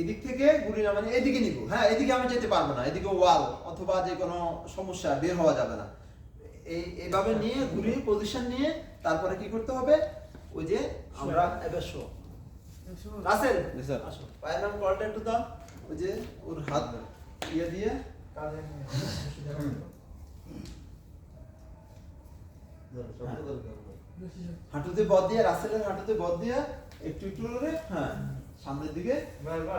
এদিক থেকে ঘুরে না মানে এদিকে নিব। হ্যাঁ এদিকে আমি যেতে পারব না। এদিকে ওয়াল অথবা যে কোনো সমস্যা বের হওয়া যাবে না। এই এইভাবে নিয়ে ঘুরিয়ে পজিশন নিয়ে তারপরে কি করতে হবে? ওই যে আমরা এবার শো। রাসেল স্যার। আসো। পায়ের নাম কলটা একটু দাও। ওই যে ওর হাত ইয়ে দিয়ে। হাঁটুতে বদ দিয়ে রাসেলের হাঁটুতে বদ দিয়ে একটু একটু করে হ্যাঁ। সামনের দিকে?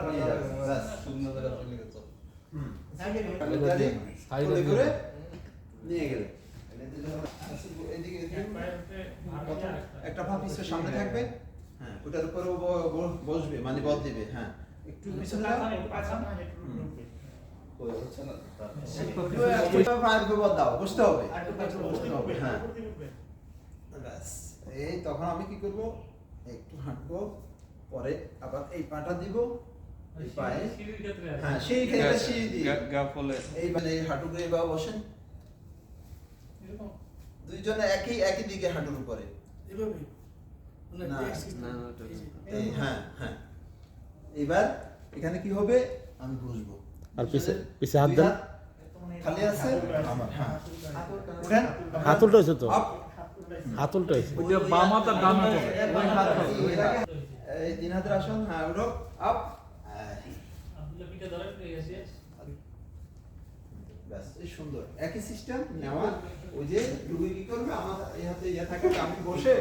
নিয়ে যাবে। ব্যাস। গেলে। একটা পা পিছনে সামনে থাকবে? হ্যাঁ ওটার উপরে বসবে মানে বদ দিবে হ্যাঁ। একটু পিছনে বসতে হবে। হ্যাঁ। এই তখন আমি কি করব? একটু হাঁটবো পরে আবার এই পাটা দিব এই পায়ে। হ্যাঁ সেই ক্ষেত্রে সিঁড়ি দিয়ে এই মানে এই হাঁটুকে এইভাবে বসেন। দুইজনে একই একই দিকে হাঁটুর উপরে। না, না, না, ওটা না। এই হ্যাঁ হ্যাঁ। এবার এখানে কি হবে? আমি বসবো। আর পিছে পিছে হাত দেন। খালি আছে? আমার হ্যাঁ। উঠেন হয়েছে তো? আপ। হাত উল্টো হয়েছে বাম হাত আর ডান হাত এই তিন হাতের আসন হ্যাঁ উঠো আপ। ব্যাস সুন্দর। একই সিস্টেম নেওয়া। ওই যে রুগী কি করবে? আমার এই হাতে ইয়ে থাকে আমি বসে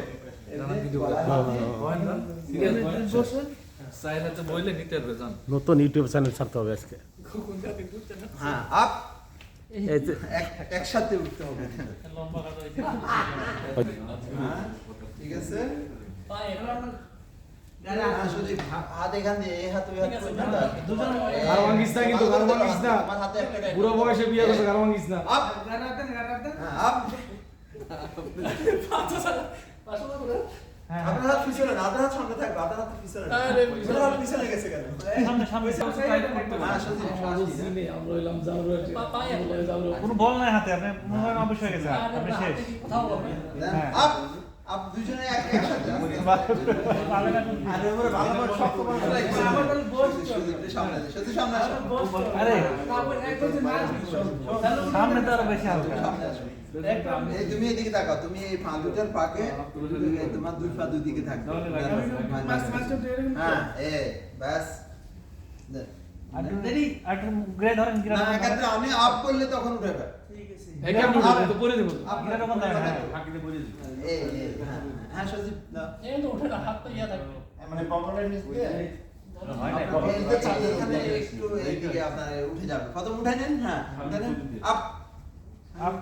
জান। নতুন ইউটিউব চ্যানেল ছাড়তে হবে আজকে। হ্যাঁ আপ। একসাথে উঠতে হবে। হ্যাঁ ঠিক আছে। না, সুদীপ, হা- হাত এখান দিয়ে, এই হাত ওই হাত করে না। গার ভাঙিস না কিন্তু, গার ভাঙিস না। আমার হাতে একটা গায়ে- বুড়ো বয়সে বিয়ে করছে গার ভাঙিস না। আপ। হ্যাঁ, কেন? হ্যাঁ, সুদীপ, কোনো বল নাই হাতে আপনি মনে হয় অবশ্য হয়ে গেছে। আপনি শেষ। দেন, হ্যাঁ। আপ, দুজনে একসাথে। সামনে তো আরও বেশি হালকা। তুমি এদিকে তাকাও। তুমি এই পা দুটার পাকে তোমার দুই পা দুই দিকে থাকবে হ্যাঁ এ ব্যাস। দেন। একটু ধরেন না আমি আপ করলে তখন উঠেবে একা মুড়ে হ্যাঁ হ্যাঁ হ্যাঁ মানে হয় উঠে যাবে উঠে নেন হ্যাঁ আপ আপ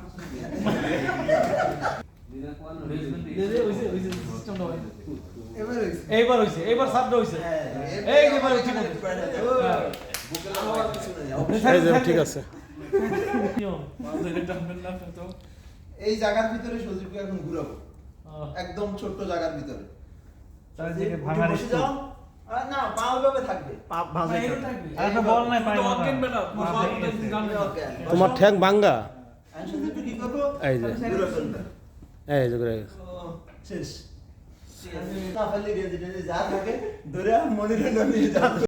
এইবার হইছে এইবার হইছে হ্যাঁ, ঠিক আছে। হ্যাঁ। এই জায়গার ভিতরে সজীবকে এখন ঘুরাবো। একদম ছোট্ট জায়গার ভিতরে। পা থাকবে। আর বল নাই তোমার। তোমার ঠ্যাং ভাঙ্গা? আমি সজীব কি করব? এই যে। এই যে করে শেষ। না যা থাকে ধরে মনিটর নিয়ে যা।